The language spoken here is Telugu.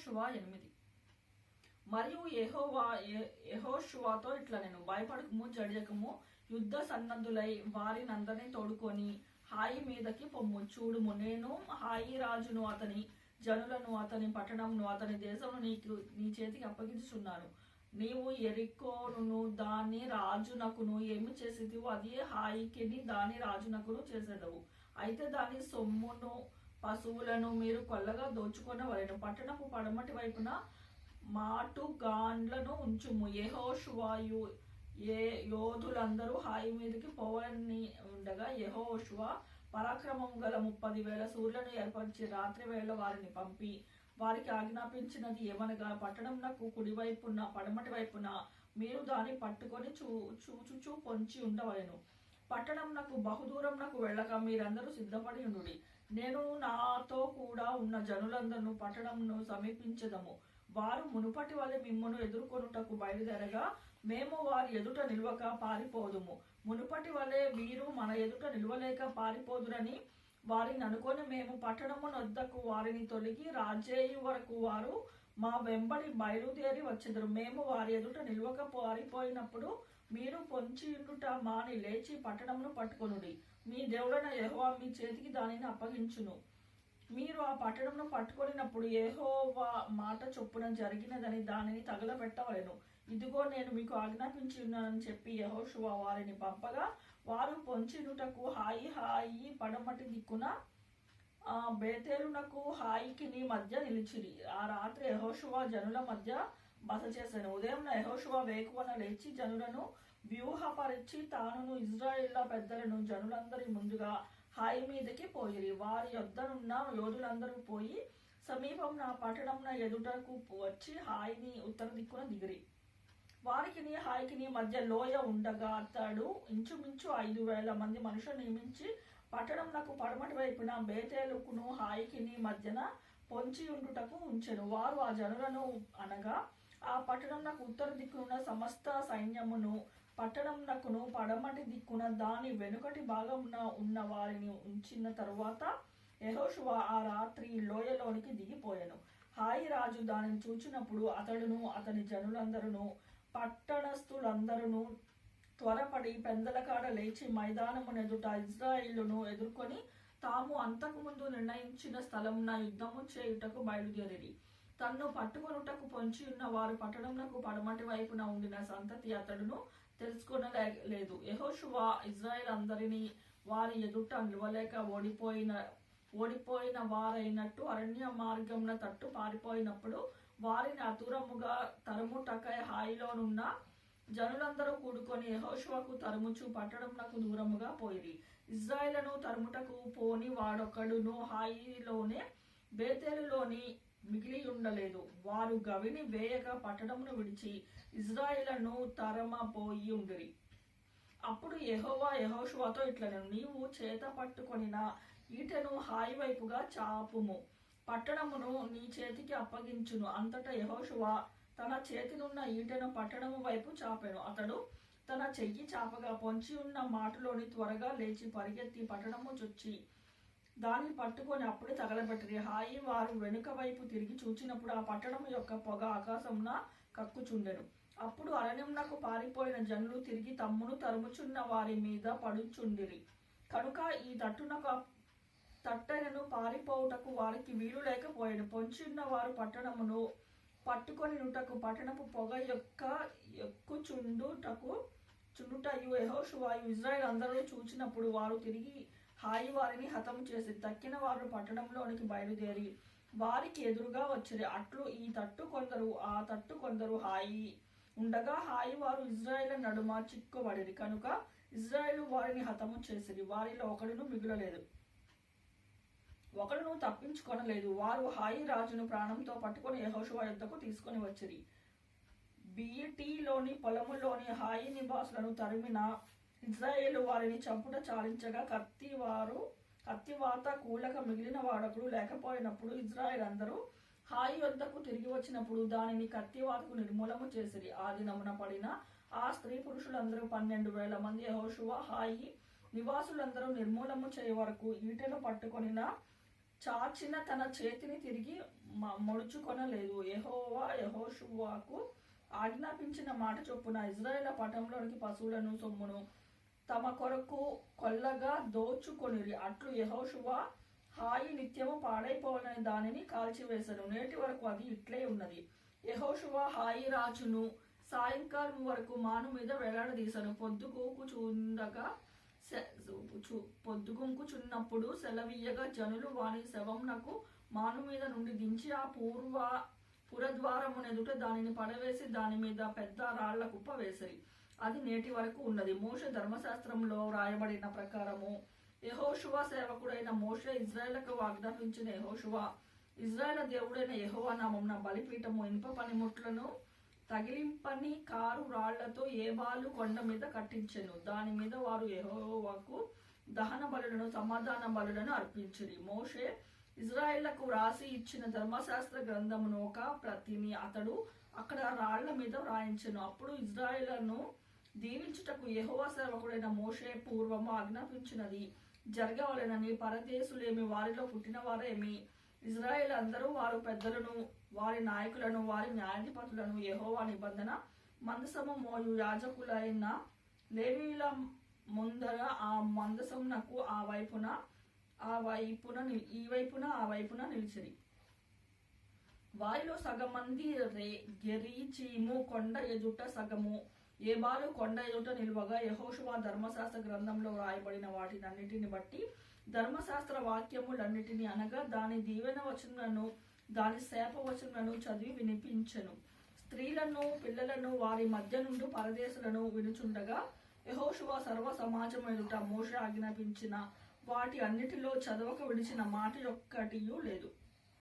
యెహోషువ ఎనిమిది. మరియు యహోవా యెహోషువాతో ఇట్లా నేను భయపడకము జడియకము యుద్ధ సన్నద్ధులై వారిని అందరినీ తోడుకొని హాయి మీదకి పొమ్ము. చూడుము నేను హాయి రాజును అతని జనులను అతని పట్టణంను అతని దేశమును నీకు నీ చేతికి అప్పగించుచున్నాను. నీవు ఎరికోను దాని రాజునకును ఏమి చేసేదివో అది హాయికిని దాని రాజునకును చేసేదవు. అయితే దాని సొమ్మును పశువులను మీరు కొల్లగా దోచుకొనవలెను పట్టణపు పడమటి వైపున మాటు గాండ్లను ఉంచుము. యహోషువాయు ఏ యోధులందరూ హాయి మీదకి పోవని ఉండగా యెహోషువ పరాక్రమం గల ముప్పది వేల సూర్యులను ఏర్పరిచి రాత్రి వేళ వారిని పంపి వారికి ఆజ్ఞాపించినది ఏమనగా పట్టణంనకు కుడివైపున పడమటి వైపున మీరు దాన్ని పట్టుకొని చూ చూచుచూ పొంచి ఉండవలెను. పట్టణంనకు బహుదూరంనకు వెళ్ళక మీరందరూ సిద్ధపడి ఉండుడి. నేను నాతో కూడా ఉన్న జనులందరూ పట్టణంను సమీపించదము. వారు మునుపటి వలె మిమ్మను ఎదుర్కొనుటకు బయలుదేరగా మేము వారి ఎదుట నిల్వక పారిపోదుము. మునుపటి వలె వీరు మన ఎదుట నిల్వలేక పారిపోదురని వారిని అనుకొని మేము పట్టణము నొద్దకు వారిని తొలగి రాజేయు వరకు వారు మా వెంబడి బయలుదేరి వచ్చెదరు. మేము వారి ఎదుట నిల్వక పారిపోయినప్పుడు మీరు పొంచి మాని లేచి పట్టణమును పట్టుకొనుడి. మీ దేవుడైన యహోవా మీ చేతికి దానిని అప్పగించును. మీరు ఆ పట్టణంను పట్టుకొనినప్పుడు ఏహోవా మాట చొప్పున జరిగినదని దానిని తగలబెట్టవలను. ఇదిగో నేను మీకు ఆజ్ఞాపించి ఉన్నానని చెప్పి యహోశువ వారిని పంపగా వారు పొంచినుటకు హాయి హాయి పడమటి దిక్కున బేతేరునకు బేతేలునకు హాయికిని మధ్య నిలిచిరి. ఆ రాత్రి యహోశువ జనుల మధ్య బస చేశాను. ఉదయం యెహోషువ వేకువన లేచి జనులను వ్యూహపరిచి తానును ఇజ్రాయిల్ల పెద్దలను జనులందరి ముందుగా హాయి మీదకి పోయిరి. వారి యొద్దనున్న యోధులందరూ పోయి సమీపం నా పట్టణం ఎదుటకు వచ్చి హాయిని ఉత్తర దిక్కున దిగిరి. వారికిని హాయికిని మధ్య లోయ ఉండగా అతడు ఇంచుమించు ఐదు వేల మంది మనుషులు నియమించి పట్టణంనకు పడమటి వైపున బేతేలుకును హాయికిని మధ్యన పొంచి ఉండుటకు ఉంచెను. వారు ఆ జనులను అనగా ఆ పట్టణంనకు ఉత్తర దిక్కున సమస్త సైన్యమును పట్టణంనకును పడమటి దిక్కున దాని వెనుకటి భాగమున ఉన్న వారిని ఉంచిన తరువాత యహోషువ ఆ రాత్రి లోయలోనికి దిగిపోయాను. హాయి రాజు దానిని చూచినప్పుడు అతడును అతని జనులందరూ పట్టణస్థులందరూ త్వరపడి పెందలకాడ లేచి మైదానమునెదుట ఇజ్రాయిలును ఎదుర్కొని తాము అంతకుముందు నిర్ణయించిన స్థలమున యుద్ధము చేయుటకు బయలుదేరి తన్ను పట్టుకొనుటకు పొంచి ఉన్న వారు పట్టణంలో పడమటి వైపున ఉండిన సంతతి అతడును తెలుసుకొనలేదు. యహోషువా ఇజ్రాయెల్ అందరినీ వారి ఎదుట నిలవలేక ఓడిపోయిన ఓడిపోయిన వారైనట్టు అరణ్య మార్గమున తట్టు పారిపోయినప్పుడు వారిని అతురముగా తరుముటకై హాయిలోనున్న జనులందరూ కూడుకొని యహోషువకు తరుముచు పట్టణంనకు దూరముగా పోయిరి. ఇజ్రాయిలను తరుముటకు పోని వాడొకడును హాయిలోనే బేతేలులోని మిగిలి ఉండలేదు వారు గవిని వేయక పట్టణమును విడిచి ఇజ్రాయిలను తరమపోయి ఉండిరి అప్పుడు యహోవా యహోషువాతో ఇట్లను నీవు చేత పట్టుకొనిన ఈటెను హాయి వైపుగా చాపుము. పట్టణమును నీ చేతికి అప్పగించును. అంతటా యహోషువా తన చేతినున్న ఈటెను పట్టణము వైపు చాపెను. అతడు తన చెయ్యి చాపగా పొంచి ఉన్న మాటలోని త్వరగా లేచి పరిగెత్తి పట్టణము చొచ్చి దాన్ని పట్టుకొని అప్పుడే తగలబెట్టిరి. హాయి వారు వెనుక వైపు తిరిగి చూచినప్పుడు ఆ పట్టణం యొక్క పొగ ఆకాశమున కక్కుచుండెను. అప్పుడు అరణ్యంనకు పారిపోయిన జనులు తిరిగి తమ్మును తరుముచున్న వారి మీద పడుచుండిరి. కనుక ఈ తట్టునకు తట్టెనను పారిపోవుటకు వారికి వీలు లేకపోయాడు పొంచున్న వారు పట్టణమును పట్టుకొని నుటకు పట్టణపు పొగ యొక్క ఎక్కుచుండుటకు చుండుటయు యెహోషువాయు ఇజ్రాయెల్ అందరూ చూచినప్పుడు వారు తిరిగి హాయి వారిని హతము చేసి తక్కిన వారు పట్టణంలోనికి బయలుదేరి వారికి ఎదురుగా వచ్చిరి. అట్లు ఈ తట్టు కొందరు ఆ తట్టు కొందరు హాయి. ఉండగా హాయి వారు ఇజ్రాయెల్ నడుమ చిక్కుబడిరి. కనుక ఇజ్రాయెల్ వారిని హతము చేసిరి. వారిలో ఒకడును మిగులలేదు. ఒకడును తప్పించుకొనలేదు. వారు హాయి రాజును ప్రాణంతో పట్టుకొని యహోషువ యుద్ధకు తీసుకొని వచ్చిరి. బీటీలోని పొలములోని హాయి నివాసులను తరిమిన ఇజ్రాయేలు వారిని చంపుట చాలించగా కత్తి వారు కత్తివాత కూలక మిగిలిన వాడకుడు లేకపోయినప్పుడు ఇజ్రాయేల్ అందరూ హాయి వద్దకు తిరిగి వచ్చినప్పుడు దానిని కత్తివాతకు నిర్మూలము చేసిరి. ఆ దినమున పడిన ఆ స్త్రీ పురుషులందరూ పన్నెండు వేల మంది హోషువ హాయి నివాసులందరూ నిర్మూలము చేయ వరకు ఈటెను పట్టుకొనిన చాచిన తన చేతిని తిరిగి మ- ముడుచుకొనలేదు. యహోవా యహోషువాకు ఆజ్ఞాపించిన మాట చొప్పున ఇజ్రాయేల్ పటంలోనికి పశువులను సొమ్మును తమ కొరకు కొల్లగా దోచుకొనిరి. అట్లు యహోశువ హాయి నిత్యము పాడైపోవాలని దానిని కాల్చివేశాను నేటి వరకు అది ఇట్లే ఉన్నది. యహోశువ హాయి రాజును సాయంకాలం వరకు మాను మీద వేలాడదీసను పొద్దుగూకుచుండగా సె- చు- పొద్దుగుంకుచున్నప్పుడు సెలవీయగా జనులు వాని శవంనకు మాను మీద నుండి దించి ఆ పూర్వ పురద్వారమునెదుట దానిని పడవేసి దాని మీద పెద్ద రాళ్ళ కుప్ప వేసిరి. అది నేటి వరకు ఉన్నది. మోష ధర్మశాస్త్రంలో వ్రాయబడిన ప్రకారము యహోశువ సేవకుడైన మోషే ఇజ్రాయేళ్ళకు వాగ్దానించిన యహోశువ ఇజ్రాయెల్ దేవుడైన యహోవా నామమున బలిపీఠము ఇనుప పనిముట్లను తగిలింపని కారు రాళ్ళతో ఏబాలు కొండ మీద కట్టించెను. దాని మీద వారు యెహోవాకు దహన బలులను సమాధాన బలులను అర్పించిరి. మోషే ఇజ్రాయేళ్ళకు వ్రాసి ఇచ్చిన ధర్మశాస్త్ర గ్రంథమును ఒక ప్రతిని అతడు అక్కడ రాళ్ళ మీద వ్రాయించను. అప్పుడు ఇజ్రాయేళ్ళను దీవించుటకు యహోవా సేవకుడైన మోషే పూర్వము ఆజ్ఞాపించినది. జరగవలెనని పరదేశులేమి వారిలో పుట్టిన వారేమి ఇజ్రాయేల్ అందరూ వారు పెద్దలను వారి నాయకులను వారి న్యాయాధిపతులను యహోవా నిబంధన మందసము మోయు యాజకులైన లేవీల ముందర ఆ మందసమునకు ఆ వైపున ఆ వైపున ఈ వైపున ఆ వైపున నిలిచిరి. వారిలో సగం మంది రే గెరీచీము కొండ ఎదుట సగము. ఏబాలు కొండ ఎదుట నిలువగా యహోషువా ధర్మశాస్త్ర గ్రంథంలో వ్రాయబడిన వాటినన్నిటిని బట్టి ధర్మశాస్త్ర వాక్యములన్నిటిని అనగా దాని దీవెన వచనలను దాని శాప వచనలను చదివి వినిపించెను. స్త్రీలను పిల్లలను వారి మధ్య నుండి పరదేశులను వినుచుండగా యహోషువా సర్వ సమాజం ఎదుట మోష ఆజ్ఞాపించిన వాటి అన్నిటిలో చదవక విడిచిన మాట ఒక్కటియూ లేదు.